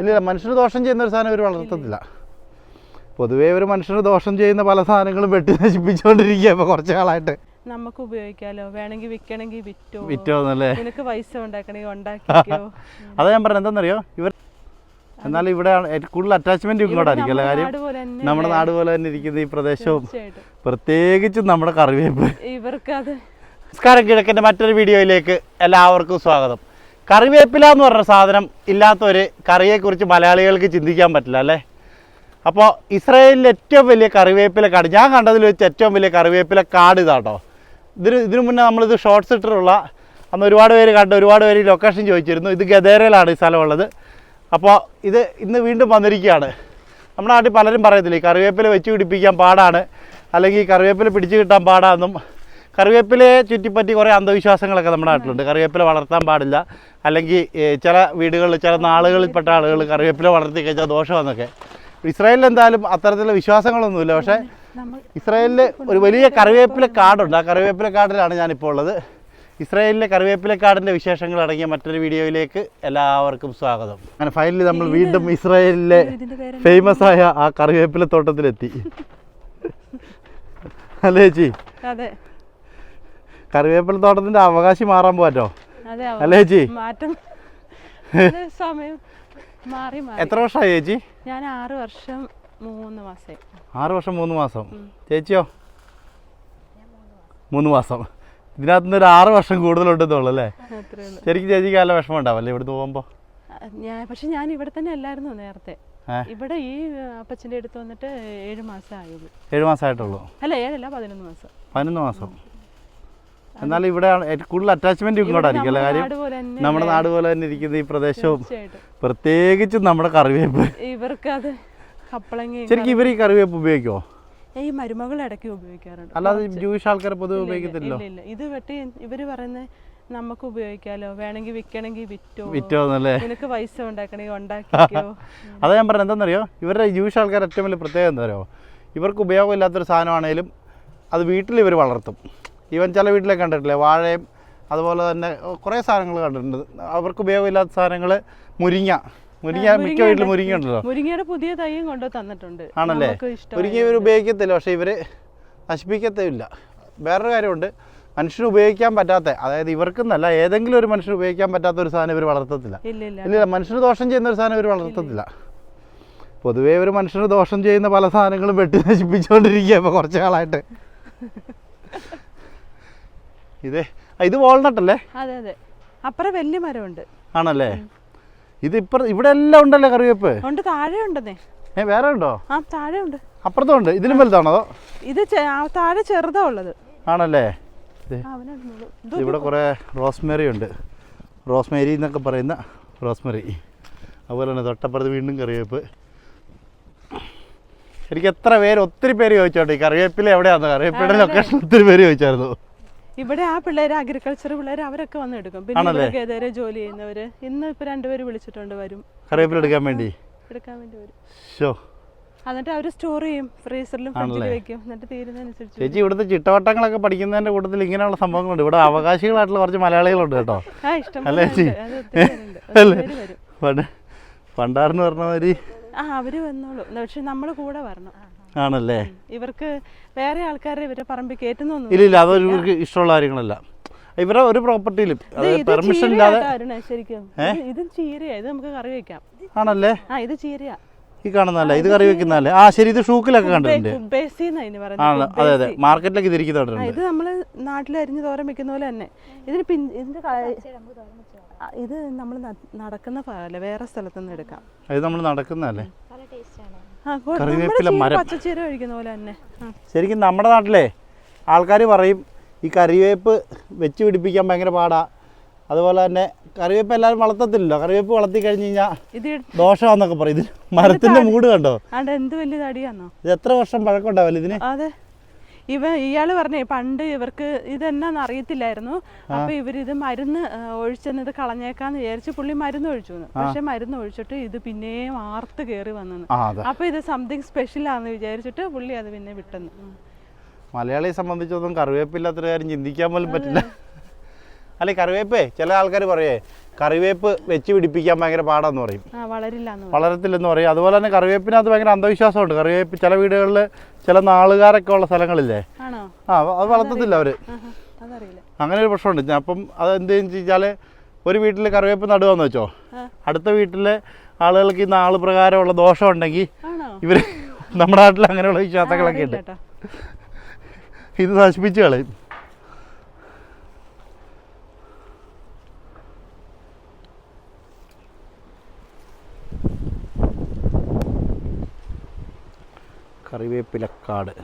ഇല്ല മനുഷ്യന് ദോഷം ചെയ്യുന്ന ഒരു സാധനം ഇവർ വളർത്തത്തില്ല. പൊതുവേ ഒരു മനുഷ്യന് ദോഷം ചെയ്യുന്ന പല സാധനങ്ങളും വെട്ടി നശിപ്പിച്ചുകൊണ്ടിരിക്കുക ഇപ്പോൾ കുറച്ച് കാലായിട്ട് നമുക്ക് ഉപയോഗിക്കാലോ? വേണമെങ്കിൽ വിൽക്കണമെങ്കിൽ വിറ്റോ? വിറ്റോ വിറ്റോന്നല്ലേ? നിനക്ക് പൈസ ഉണ്ടാക്കണമെങ്കിൽ ഉണ്ടാക്കിക്കോ? അതാ ഞാൻ പറഞ്ഞത് എന്താണെന്നറിയോ ഇവർ എന്നാൽ ഇവിടെ കൂടുതൽ അറ്റാച്ച്മെന്റ് ഇങ്ങോട്ടായിരിക്കും അല്ലേ? കാര്യം നമ്മുടെ നാട് പോലെ തന്നെ ഇരിക്കുന്ന ഈ പ്രദേശവും പ്രത്യേകിച്ചും നമ്മുടെ കറിവേപ്പ്. ഇവർക്ക് അത് നമസ്കാരം കിഴക്കിന്റെ മറ്റൊരു വീഡിയോയിലേക്ക് എല്ലാവർക്കും സ്വാഗതം. കറിവേപ്പില എന്ന് പറഞ്ഞ സാധനം ഇല്ലാത്തൊരു കറിയെക്കുറിച്ച് മലയാളികൾക്ക് ചിന്തിക്കാൻ പറ്റില്ല അല്ലേ? അപ്പോൾ ഇസ്രായേലിലെ ഏറ്റവും വലിയ കറിവേപ്പില കാട് ഞാൻ കണ്ടതിൽ വെച്ച് ഏറ്റവും വലിയ കറിവേപ്പില കാട് ഇതാട്ടോ. ഇതിന് ഇതിനു മുന്നേ നമ്മളിത് ഷോർട്ട്സ് ഇട്ടിട്ടുള്ള അന്ന് ഒരുപാട് പേര് കണ്ട് ഒരുപാട് പേര് ലൊക്കേഷൻ ചോദിച്ചിരുന്നു. ഇത് ഗദേരയിലാണ് ഈ സ്ഥലമുള്ളത്. അപ്പോൾ ഇത് ഇന്ന് വീണ്ടും വന്നിരിക്കുകയാണ്. നമ്മുടെ നാട്ടിൽ പലരും പറയത്തില്ല കറിവേപ്പില വെച്ച് പിടിപ്പിക്കാൻ പാടാണ് അല്ലെങ്കിൽ കറിവേപ്പില പിടിച്ചു കിട്ടാൻ പാടാണെന്നും കറിവേപ്പിലയെ ചുറ്റിപ്പറ്റി കുറേ അന്ധവിശ്വാസങ്ങളൊക്കെ നമ്മുടെ നാട്ടിലുണ്ട്. കറിവേപ്പില വളർത്താൻ പാടില്ല. അല്ലെങ്കിൽ ചില വീടുകളിൽ ചില നാളുകളിൽപ്പെട്ട ആളുകൾ കറിവേപ്പില വളർത്തി കഴിച്ചാൽ ദോഷമെന്നൊക്കെ ഇസ്രായേലിൽ എന്തായാലും അത്തരത്തിലുള്ള വിശ്വാസങ്ങളൊന്നുമില്ല. പക്ഷേ ഇസ്രായേലിൽ ഒരു വലിയ കറിവേപ്പില കാടുണ്ട്. ആ കറിവേപ്പില കാടിലാണ് ഞാനിപ്പോൾ ഉള്ളത്. ഇസ്രായേലിലെ കറിവേപ്പില കാടിന്റെ വിശേഷങ്ങൾ അടങ്ങിയ മറ്റൊരു വീഡിയോയിലേക്ക് എല്ലാവർക്കും സ്വാഗതം. അങ്ങനെ ഫൈനലി നമ്മൾ വീണ്ടും ഇസ്രായേലിലെ ഫേമസ് ആയ ആ കറിവേപ്പില തോട്ടത്തിലെത്തി. അല്ലേ ചേച്ചി? അതെ. കറിവേപ്പില തോട്ടത്തിന്റെ അവകാശി മാറാൻ പോറ്റോ അല്ലേ ചേച്ചി? മാറ്റം സമയം മാറി എത്ര വർഷമായി ചേച്ചി? ഞാൻ ആറ് വർഷം മൂന്ന് മാസം ആറ് വർഷം മൂന്ന് മാസം. ചേച്ചിയോ? മൂന്ന് മാസം. ഇതിനകത്ത് നിന്ന് ഒരു ആറ് വർഷം കൂടുതലുണ്ടെന്നുള്ളൂ അല്ലേ? ശരിക്കും ചേച്ചിക്ക് നല്ല വിഷമം ഉണ്ടാവല്ലേ ഇവിടുന്ന് പോകുമ്പോൾ ഞാൻ പക്ഷെ ഞാൻ ഇവിടെ തന്നെ അല്ലായിരുന്നു നേരത്തെ? ഇവിടെ ഈ അപ്പച്ചന്റെ അടുത്ത് വന്നിട്ട് ഏഴ് മാസം ആയുള്ളൂ. ഏഴ് മാസമായിട്ടുള്ളൂ അല്ല ഏഴല്ല പതിനൊന്ന് മാസം. പതിനൊന്ന് മാസം. എന്നാലും ഇവിടെ കൂടുതൽ അറ്റാച്ച്മെന്റ് ഇങ്ങോട്ടായിരിക്കും അല്ലെ കാര്യം? നമ്മുടെ നാട് പോലെ തന്നെ ഇരിക്കുന്ന ഈ പ്രദേശവും പ്രത്യേകിച്ചും നമ്മുടെ കറിവേപ്പ്. ഇവർക്ക് അത് ശരിക്കും ഇവർ ഈ കറിവേപ്പ് ഉപയോഗിക്കോ ഈ മരുമകൾ ഇടയ്ക്ക് ഉപയോഗിക്കാറുണ്ട്. അല്ലാതെ ജൂയിഷ് ആൾക്കാർ പൊതുവെ ഉപയോഗിക്കത്തില്ല ഇത് വെട്ടി ഇവർ പറയുന്നത് നമുക്ക് ഉപയോഗിക്കാലോ വേണമെങ്കിൽ വിൽക്കണമെങ്കിൽ വിറ്റോ? വിറ്റോ എന്നല്ലേ നിനക്ക് പൈസ ഉണ്ടാക്കണമെങ്കിൽ ഉണ്ടാക്കിയോ അതാ ഞാൻ പറഞ്ഞത് എന്താണെന്നറിയോ ഇവരുടെ ജൂയിഷ് ആൾക്കാർ ഏറ്റവും വലിയ പ്രത്യേകത എന്താ അറിയോ? ഇവർക്ക് ഉപയോഗമില്ലാത്തൊരു സാധനമാണേലും അത് വീട്ടിൽ ഇവർ വളർത്തും. ഈവൻ ചില വീട്ടിലെ കണ്ടിട്ടില്ലേ? വാഴയും അതുപോലെ തന്നെ കുറേ സാധനങ്ങൾ കണ്ടിട്ടുണ്ട്. അവർക്ക് ഉപയോഗമില്ലാത്ത സാധനങ്ങൾ മുരിങ്ങ. മുരിങ്ങ മിക്ക വീട്ടിലും മുരിങ്ങ ഉണ്ടല്ലോ. മുരിങ്ങയുടെ പുതിയ തൈയും കൊണ്ട് തന്നിട്ടുണ്ട്. ആണല്ലേ? മുരിങ്ങ ഇവർ ഉപയോഗിക്കത്തില്ല പക്ഷേ ഇവർ നശിപ്പിക്കത്തില്ല വേറൊരു കാര്യമുണ്ട്. മനുഷ്യന് ഉപയോഗിക്കാൻ പറ്റാത്ത അതായത് ഇവർക്കെന്നല്ല ഏതെങ്കിലും ഒരു മനുഷ്യന് ഉപയോഗിക്കാൻ പറ്റാത്ത ഒരു സാധനം ഇവർ വളർത്തത്തില്ല. ഇല്ല ഇല്ല. ഇല്ല മനുഷ്യന് ദോഷം ചെയ്യുന്ന ഒരു സാധനം ഇവർ വളർത്തത്തില്ല. പൊതുവേ ഇവർ മനുഷ്യന് ദോഷം ചെയ്യുന്ന പല സാധനങ്ങളും വെട്ടി നശിപ്പിച്ചുകൊണ്ടിരിക്കുക ഇപ്പോൾ കുറച്ച് കാലമായിട്ട് ഇതേ. ഇത് വാൾനട്ട് അല്ലേ? അതെ അതെ. അപ്പുറം വലിയ മരമുണ്ട്. ആണല്ലേ? ഇത് ഇപ്പുറ ഇവിടെ എല്ലാം ഉണ്ടല്ലേ കറിവേപ്പ്? ഉണ്ട് താഴെ ഉണ്ടെന്നേ. ഏ വേറെ ഉണ്ടോ? ആ താഴെ ഉണ്ട്. അപ്പുറത്തും ഉണ്ട്. ഇതിലും വലുതാണോ അതോ? ഇത് താഴെ ചെറുതാ ഉള്ളത്. ആണല്ലേ. ഇവിടെ കുറേ റോസ്മേരി ഉണ്ട്. റോസ്മേരി എന്നൊക്കെ പറയുന്ന റോസ്മേരി അതുപോലെ തന്നെ തൊട്ടപ്പുറത്ത് വീണ്ടും കറിവേപ്പ്. എനിക്ക് എത്ര പേര് ഒത്തിരി പേര് ചോദിച്ചോട്ടെ. ഈ കറിവേപ്പില എവിടെയാണെന്ന് കറിവേപ്പിയുടെ ലൊക്കേഷൻ ഒത്തിരി പേര് ചോദിച്ചായിരുന്നു. ഇവിടെ ആ പിള്ളേര് അഗ്രികൾച്ചർ പിള്ളേർ അവരൊക്കെ വന്ന് എടുക്കും. പിന്നെ ആണല്ലേ? ഇവർക്ക് ജോലി ചെയ്യുന്നവര്? ഇന്ന് ഇപ്പൊ രണ്ടുപേര് വിളിച്ചിട്ടുണ്ട് വരും. കറിവേപ്പില എടുക്കാൻ വേണ്ടി? എടുക്കാൻ വേണ്ടി വരും. എന്നിട്ട് അവർ സ്റ്റോർ ചെയ്യും ഫ്രീസറിലും ഫ്രിഡ്ജിൽ വെക്കും. എന്നിട്ട് തീരുന്നതനുസരിച്ച് ചേച്ചി ഇവിടുത്തെ ചിട്ടവട്ടങ്ങളൊക്കെ പഠിക്കുന്നതിന്റെ കൂട്ടത്തിൽ ഇങ്ങനെയുള്ള സംഭവങ്ങളുണ്ട്. ഇവിടെ അവകാശികളായിട്ടുള്ള കുറച്ച് മലയാളികളുണ്ട് കേട്ടോ. അല്ലേ ചേച്ചി? പറഞ്ഞ മാതിരി. ആ അവർ വന്നോളൂ. പക്ഷെ നമ്മൾ കൂടെ വരണം. ആണല്ലേ? ഇവർക്ക് വേറെ ആൾക്കാരെ ഇവരെ പറമ്പിൽ കയറ്റുന്നൊന്നും ഇല്ല ഇല്ല അതൊരു ഇവർക്ക് ഇഷ്ടമുള്ള കാര്യങ്ങളല്ല. ഇവരെ ഒരു പ്രോപ്പർട്ടിയിലും പെർമിഷൻ ഇല്ലാതെ ഇതും ശരിക്കും ചീരയാ ഇത് നമുക്ക് കറി വെക്കാം. ആണല്ലേ? ആ ഇത് ചീരയാ. ഈ കാണുന്നല്ലേ ഇത് കറി വെക്കുന്നല്ലേ ആ ശരി ഇത് ഷൂക്കിലൊക്കെ കണ്ടിട്ടുണ്ട്. ആണ് പറയുന്നത് അതെ അതെ മാർക്കറ്റിലൊക്കെ ഇതിരിക്കുന്ന ആ, കണ്ടിട്ടുണ്ട്. ഇത് നമ്മൾ നാട്ടിൽ അരിഞ്ഞ് തോരൻ വെക്കുന്ന പോലെ തന്നെ. ഇതിന് പിൻ ഇതിന്റെ ഇത് നമ്മൾ നടക്കുന്ന ഭാഗമല്ല വേറെ സ്ഥലത്തുനിന്ന് എടുക്കാം. ഇത് നമ്മൾ നടക്കുന്നതല്ലേ? കൊ- കറിവേപ്പില മരം. പച്ചച്ചീര കഴിക്കുന്ന പോലെ തന്നെ. ശരിക്കും നമ്മുടെ നാട്ടിലെ ആൾക്കാർ പറയും ഈ കറിവേപ്പ് വെച്ച് പിടിപ്പിക്കാൻ ഭയങ്കര പാടാ. അതുപോലെ തന്നെ കറിവേപ്പ് എല്ലാവരും വളർത്തത്തില്ലല്ലോ. കറിവേപ്പ് വളർത്തി കഴിഞ്ഞ് കഴിഞ്ഞാൽ ദോഷമാന്നൊക്കെ പറയും. ഇത് മരത്തിന്റെ മൂട് കണ്ടോ? എന്ത് വലിയ തടിയാന്നോ? ഇത് എത്ര വർഷം പഴക്കം ഉണ്ടാവില്ല ഇതിന്? അതെ. ഇവ ഇയാൾ പറഞ്ഞേ പണ്ട് ഇവർക്ക് ഇതെന്നാന്ന് അറിയത്തില്ലായിരുന്നു. അപ്പൊ ഇവരിത് മരുന്ന് ഒഴിച്ചെന്നത് കളഞ്ഞേക്കാന്ന് വിചാരിച്ച് പുള്ളി മരുന്ന് ഒഴിച്ചു. പക്ഷെ മരുന്ന് ഒഴിച്ചിട്ട് ഇത് പിന്നെയും ആർത്ത് കയറി വന്നു അപ്പൊ ഇത് സംതിങ് സ്പെഷ്യൽ ആന്ന് വിചാരിച്ചിട്ട് പുള്ളി അത് പിന്നെ വിട്ടെന്ന്. മലയാളിയെ സംബന്ധിച്ചൊന്നും കറിവേപ്പില്ലാത്തൊരു കാര്യം ചിന്തിക്കാൻ പോലും പറ്റില്ല. അല്ലെ കറിവേപ്പേ ചില ആൾക്കാർ പറയേ കറിവേപ്പ് വെച്ച് പിടിപ്പിക്കാൻ ഭയങ്കര പാടാന്ന് പറയും. വളരത്തില്ലെന്ന് പറയും. അതുപോലെ തന്നെ കറിവേപ്പിനകത്ത് ഭയങ്കര അന്ധവിശ്വാസമുണ്ട്. കറിവേപ്പ് ചില വീടുകളിൽ ചില നാളുകാരൊക്കെ ഉള്ള സ്ഥലങ്ങളില്ലേ? ആ അത് വളർത്തത്തില്ല അവർ. അങ്ങനെ ഒരു പ്രശ്നമുണ്ട്. അപ്പം അത് എന്ത് വെച്ചാൽ ഒരു വീട്ടിൽ കറിവേപ്പ് നടുവാന്ന് വെച്ചോ? അടുത്ത വീട്ടിലെ ആളുകൾക്ക് ഈ നാൾ പ്രകാരമുള്ള ദോഷം ഉണ്ടെങ്കിൽ ഇവർ നമ്മുടെ നാട്ടിൽ അങ്ങനെയുള്ള വിശ്വാസങ്ങളൊക്കെ ഉണ്ട്. ഇത് നശിപ്പിച്ചു കളയും. കറിവേപ്പിലക്കാട്.